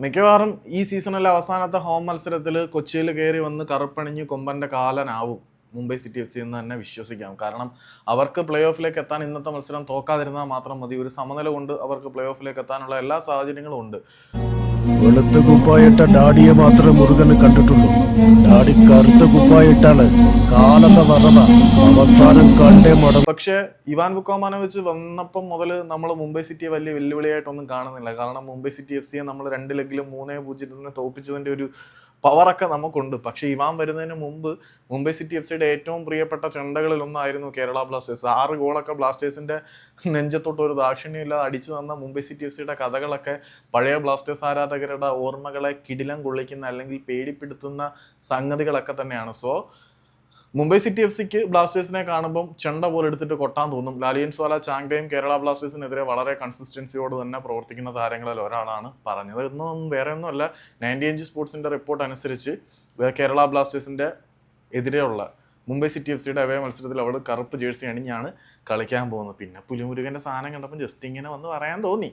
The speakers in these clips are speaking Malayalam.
മിക്കവാറും ഈ സീസണിലെ അവസാനത്തെ ഹോം മത്സരത്തിൽ കൊച്ചിയിൽ കയറി വന്ന് കറുപ്പണിഞ്ഞ് കൊമ്പന്റെ കാലനാവും മുംബൈ സിറ്റി എഫ് സി എന്ന് തന്നെ വിശ്വസിക്കാം. കാരണം അവർക്ക് പ്ലേ ഓഫിലേക്ക് എത്താൻ ഇന്നത്തെ മത്സരം തോക്കാതിരുന്നാൽ മാത്രം മതി. ഒരു സമനില കൊണ്ട് അവർക്ക് പ്ലേ ഓഫിലേക്ക് എത്താനുള്ള എല്ലാ സാഹചര്യങ്ങളും ഉണ്ട്. വെളുത്ത കുപ്പായിട്ട ഡാഡിയെ മാത്രമേ മുരുകന് കണ്ടിട്ടുള്ളൂ. ഡാഡി കറുത്ത കുപ്പായിട്ടാണ് കാലത്തെ വറവ അവസാനം കണ്ടേ മട പക്ഷേ ഇവാൻ വുക്കോമാനോവിച്ച് വന്നപ്പം മുതൽ നമ്മൾ മുംബൈ സിറ്റിയെ വലിയ വെല്ലുവിളിയായിട്ടൊന്നും കാണുന്നില്ല. കാരണം മുംബൈ സിറ്റി എഫ് സിയെ നമ്മൾ രണ്ട് ലെഗിലും മൂന്നേ പൂജ്യത്തിന് തോപ്പിച്ചതിന്റെ ഒരു പവറൊക്കെ നമുക്കുണ്ട്. പക്ഷെ ഇവാൻ വരുന്നതിന് മുമ്പ് മുംബൈ സിറ്റി എഫ് സിയുടെ ഏറ്റവും പ്രിയപ്പെട്ട ചെണ്ടകളിൽ ഒന്നായിരുന്നു കേരള ബ്ലാസ്റ്റേഴ്സ്. ആറ് ഗോളൊക്കെ ബ്ലാസ്റ്റേഴ്സിന്റെ നെഞ്ചത്തൊട്ട് ഒരു ദാക്ഷിണ്യം ഇല്ലാതെ അടിച്ചു തന്ന മുംബൈ സിറ്റി എഫ് സിയുടെ കഥകളൊക്കെ പഴയ ബ്ലാസ്റ്റേഴ്സ് ആരാധകരുടെ ഓർമ്മകളെ കിടിലം കൊള്ളിക്കുന്ന അല്ലെങ്കിൽ പേടിപ്പെടുത്തുന്ന സംഗതികളൊക്കെ തന്നെയാണ്. സോ മുംബൈ സിറ്റി എഫ് സിക്ക് ബ്ലാസ്റ്റേഴ്സിനെ കാണുമ്പോൾ ചെണ്ട പോലെ എടുത്തിട്ട് കൊട്ടാൻ തോന്നും. ലാലിയൻസ് വാല കേരള ബ്ലാസ്റ്റേഴ്സിനെതിരെ വളരെ കൺസിസ്റ്റൻസിയോട് തന്നെ പ്രവർത്തിക്കുന്ന താരങ്ങളിൽ ഒരാളാണ് പറഞ്ഞത്. ഇന്നും വേറെ ഒന്നുമല്ല. നയന്റി അഞ്ച് സ്പോർട്സിന്റെ റിപ്പോർട്ട് അനുസരിച്ച് കേരള ബ്ലാസ്റ്റേഴ്സിന്റെ എതിരെയുള്ള മുംബൈ സിറ്റി എഫ് സിയുടെ അവയ മത്സരത്തിൽ അവൾ കറുപ്പ് ജേഴ്സി അണിഞ്ഞാണ് കളിക്കാൻ പോകുന്നത്. പിന്നെ പുലിമുരുകന്റെ സാധനം കണ്ടപ്പോൾ ജസ്റ്റ് ഇങ്ങനെ വന്ന് പറയാൻ തോന്നി.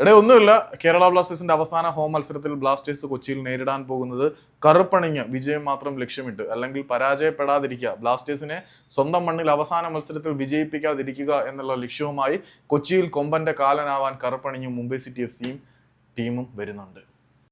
എടേ ഒന്നുമില്ല. കേരള ബ്ലാസ്റ്റേഴ്സിന്റെ അവസാന ഹോം മത്സരത്തിൽ ബ്ലാസ്റ്റേഴ്സ് കൊച്ചിയിൽ നേരിടാൻ പോകുന്നത് കറുപ്പണിഞ്ഞ് വിജയം മാത്രം ലക്ഷ്യമിട്ട്. അല്ലെങ്കിൽ പരാജയപ്പെടാതിരിക്കുക. ബ്ലാസ്റ്റേഴ്സിനെ സ്വന്തം മണ്ണിൽ അവസാന മത്സരത്തിൽ വിജയിപ്പിക്കാതിരിക്കുക എന്നുള്ള ലക്ഷ്യവുമായി കൊച്ചിയിൽ കൊമ്പന്റെ കാലനാവാൻ കറുപ്പണിഞ്ഞ് മുംബൈ സിറ്റി എഫ് സിയും ടീമും വരുന്നുണ്ട്.